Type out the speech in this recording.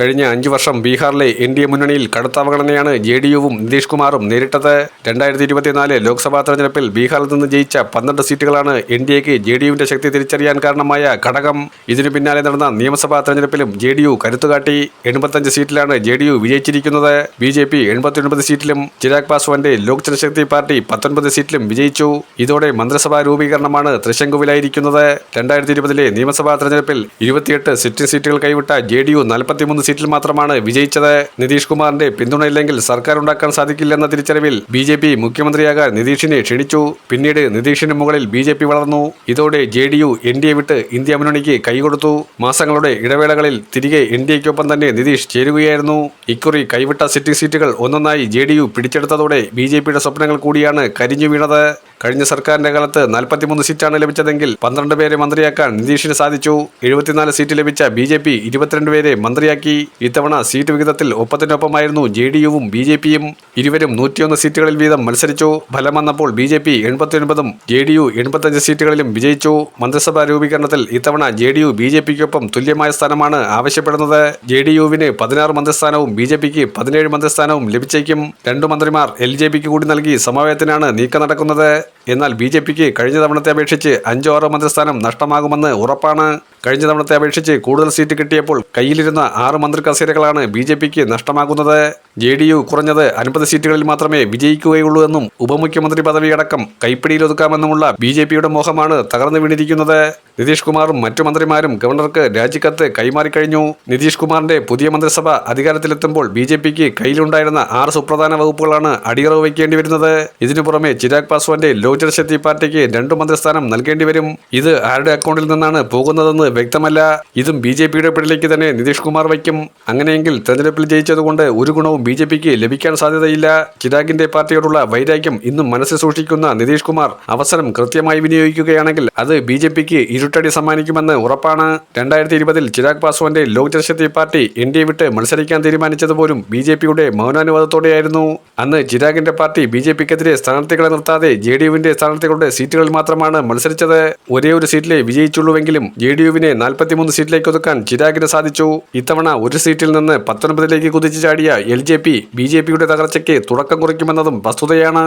കഴിഞ്ഞ അഞ്ചു വർഷം ബീഹാറിലെ എൻ ഡി എ മുന്നണിയിൽ കടുത്ത അവഗണനയാണ് ജെ ഡി യുവും നിതീഷ് കുമാറും നേരിട്ടത്. രണ്ടായിരത്തി ഇരുപത്തിനാല് ലോക്സഭാ തെരഞ്ഞെടുപ്പിൽ ബീഹാറിൽ നിന്ന് ജയിച്ച പന്ത്രണ്ട് സീറ്റുകളാണ് എൻ ഡി എക്ക് ജെ ഡി യുവിന്റെ ശക്തി തിരിച്ചറിയാൻ കാരണമായ ഘടകം. ഇതിനു പിന്നാലെ നടന്ന നിയമസഭാ തെരഞ്ഞെടുപ്പിലും ജെ ഡി യു കരുത്തുകാട്ടി എൺപത്തഞ്ച് സീറ്റിലാണ് ജെ ഡി യു വിജയിച്ചിരിക്കുന്നത്. ബി ജെ പി എൺപത്തിയൊൻപത് സീറ്റിലും ചിരാഗ് പാസ്വാന്റെ ലോക് ജനശക്തി പാർട്ടി പത്തൊൻപത് സീറ്റിലും വിജയിച്ചു. ഇതോടെ മന്ത്രിസഭാ രൂപീകരണമാണ് തൃശങ്കുവിലായിരിക്കുന്നത്. രണ്ടായിരത്തി ഇരുപതിലെ നിയമസഭാ തെരഞ്ഞെടുപ്പിൽ ഇരുപത്തിയെട്ട് സിറ്റിംഗ് സീറ്റുകൾ കൈവിട്ട ജെ ഡി യു നാൽപ്പത്തിമൂന്ന് സീറ്റിൽ മാത്രമാണ് വിജയിച്ചത്. നിതീഷ് കുമാറിന്റെ പിന്തുണയില്ലെങ്കിൽ സർക്കാർ ഉണ്ടാക്കാൻ സാധിക്കില്ലെന്ന തിരിച്ചറിവിൽ ബി ജെ പി മുഖ്യമന്ത്രിയാകാൻ നിതീഷിനെ ക്ഷണിച്ചു. പിന്നീട് നിതീഷിന് മുകളിൽ ബി ജെ പി വളർന്നു. ഇതോടെ J D U N D A വിട്ട് ഇന്ത്യ മുന്നണിക്ക് കൈകൊടുത്തു. മാസങ്ങളുടെ ഇടവേളകളിൽ തിരികെ എൻ ഡി എക്കൊപ്പം തന്നെ നിതീഷ് ചേരുകയായിരുന്നു. ഇക്കുറി കൈവിട്ട സിറ്റിംഗ് സീറ്റുകൾ ഒന്നൊന്നായി ജെ ഡി യു പിടിച്ചെടുത്തതോടെ ബി ജെ പിയുടെ സ്വപ്നങ്ങൾ കൂടിയാണ് കരിഞ്ഞു വീണത്. കഴിഞ്ഞ സർക്കാരിന്റെ കാലത്ത് നാൽപ്പത്തിമൂന്ന് സീറ്റാണ് ലഭിച്ചതെങ്കിൽ പന്ത്രണ്ട് പേരെ മന്ത്രിയാക്കാൻ നിതീഷിന് സാധിച്ചു. എഴുപത്തിനാല് സീറ്റ് ലഭിച്ച ബി ജെ പി ഇരുപത്തിരണ്ട് പേരെ മന്ത്രിയാക്കി. ഇത്തവണ സീറ്റ് വിഹിതത്തിൽ ഒപ്പത്തിനൊപ്പമായിരുന്നു ജെ ഡി യുവും ബി ജെ പിയും. ഇരുവരും നൂറ്റിയൊന്ന് സീറ്റുകളിൽ വീതം മത്സരിച്ചു. ഫലം വന്നപ്പോൾ ബി ജെ പി എൺപത്തിയൊൻപതും ജെ ഡി യു എൺപത്തഞ്ച് സീറ്റുകളിലും വിജയിച്ചു. മന്ത്രിസഭാ രൂപീകരണത്തിൽ ഇത്തവണ J D U B J പിക്കൊപ്പം തുല്യമായ സ്ഥാനമാണ് ആവശ്യപ്പെടുന്നത്. ജെ ഡി യുവിന് പതിനാറ് മന്ത്രിസ്ഥാനവും ബി ജെ പിക്ക് പതിനേഴ് മന്ത്രിസ്ഥാനവും ലഭിച്ചേക്കും. രണ്ടു മന്ത്രിമാർ എൽ ജെ പിക്ക് കൂടി നൽകി സമവായത്തിനാണ് നീക്കം നടക്കുന്നത്. എന്നാൽ ബി ജെ പിക്ക് കഴിഞ്ഞ തവണത്തെ അപേക്ഷിച്ച് അഞ്ചോ ആറോ മന്ത്രിസ്ഥാനം നഷ്ടമാകുമെന്ന് ഉറപ്പാണ് കഴിഞ്ഞ തവണത്തെ അപേക്ഷിച്ച് കൂടുതൽ സീറ്റ് കിട്ടിയപ്പോൾ കയ്യിലിരുന്ന ആറ് മന്ത്രി കസേരകളാണ് ബി ജെ പിക്ക് നഷ്ടമാകുന്നത്. ജെ ഡി യു കുറഞ്ഞത് അൻപത് സീറ്റുകളിൽ മാത്രമേ വിജയിക്കുകയുള്ളൂ എന്നും ഉപമുഖ്യമന്ത്രി പദവിയടക്കം കൈപ്പിടിയിലൊതുക്കാമെന്നുമുള്ള ബി ജെ പിയുടെ മോഹമാണ് തകർന്നു വീണിരിക്കുന്നത്. നിതീഷ് കുമാറും മറ്റു മന്ത്രിമാരും ഗവർണർക്ക് രാജിക്കത്ത് കൈമാറിക്കഴിഞ്ഞു നിതീഷ് കുമാറിന്റെ പുതിയ മന്ത്രിസഭ അധികാരത്തിലെത്തുമ്പോൾ ബി ജെ പിക്ക് കയ്യിലുണ്ടായിരുന്ന ആറ് സുപ്രധാന വകുപ്പുകളാണ് അടിയറവ് വയ്ക്കേണ്ടി വരുന്നത്. ഇതിനു പുറമെ ചിരാഗ് പാസ്വാന്റെ ലോക് ജനശക്തി പാർട്ടിക്ക് രണ്ടു മന്ത്രിസ്ഥാനം നൽകേണ്ടി വരും. ഇത് ആരുടെ അക്കൗണ്ടിൽ നിന്നാണ് പോകുന്നതെന്ന് വ്യക്തമല്ല. ഇതും ബി ജെ പിയുടെ പിടിലേക്ക് തന്നെ നിതീഷ് കുമാർ വയ്ക്കും. അങ്ങനെയെങ്കിൽ തെരഞ്ഞെടുപ്പിൽ ജയിച്ചതുകൊണ്ട് ഒരു ഗുണവും ബി ജെ പിക്ക് ലഭിക്കാൻ സാധ്യതയില്ല. ചിരാഗിന്റെ പാർട്ടിയോടുള്ള വൈരാഗ്യം ഇന്നും മനസ്സിൽ സൂക്ഷിക്കുന്ന നിതീഷ് കുമാർ അവസരം കൃത്യമായി വിനിയോഗിക്കുകയാണെങ്കിൽ അത് ബി ജെ പിക്ക് ഇരുട്ടടി സമ്മാനിക്കുമെന്ന് ഉറപ്പാണ്. രണ്ടായിരത്തി ഇരുപതിൽ Chirag പാസ്വാന്റെ Lok Janshakti party N D A വിട്ട് മത്സരിക്കാൻ തീരുമാനിച്ചത് പോലും ബി ജെ പിയുടെ മൗനാനുവാദത്തോടെയായിരുന്നു. അന്ന് ചിരാഗിന്റെ പാർട്ടി ബി ജെ പിക്കെതിരെ സ്ഥാനാർത്ഥികളെ നിർത്താതെ ജെ ഡി യുവിന്റെ സ്ഥാനാർത്ഥികളുടെ സീറ്റുകളിൽ മാത്രമാണ് മത്സരിച്ചത്. ഒരേ ഒരു സീറ്റിലെ വിജയിച്ചുള്ളൂവെങ്കിലും ജെ ഡി നാൽപ്പത്തിമൂന്ന് സീറ്റിലേക്ക് ഒതുക്കാൻ ചിരാഗിന് സാധിച്ചു. ഇത്തവണ ഒരു സീറ്റിൽ നിന്ന് പത്തൊൻപതിലേക്ക് കുതിച്ചു ചാടിയ L J P B J പിയുടെ തകർച്ചയ്ക്ക് തുടക്കം കുറിക്കുമെന്നതും വസ്തുതയാണ്.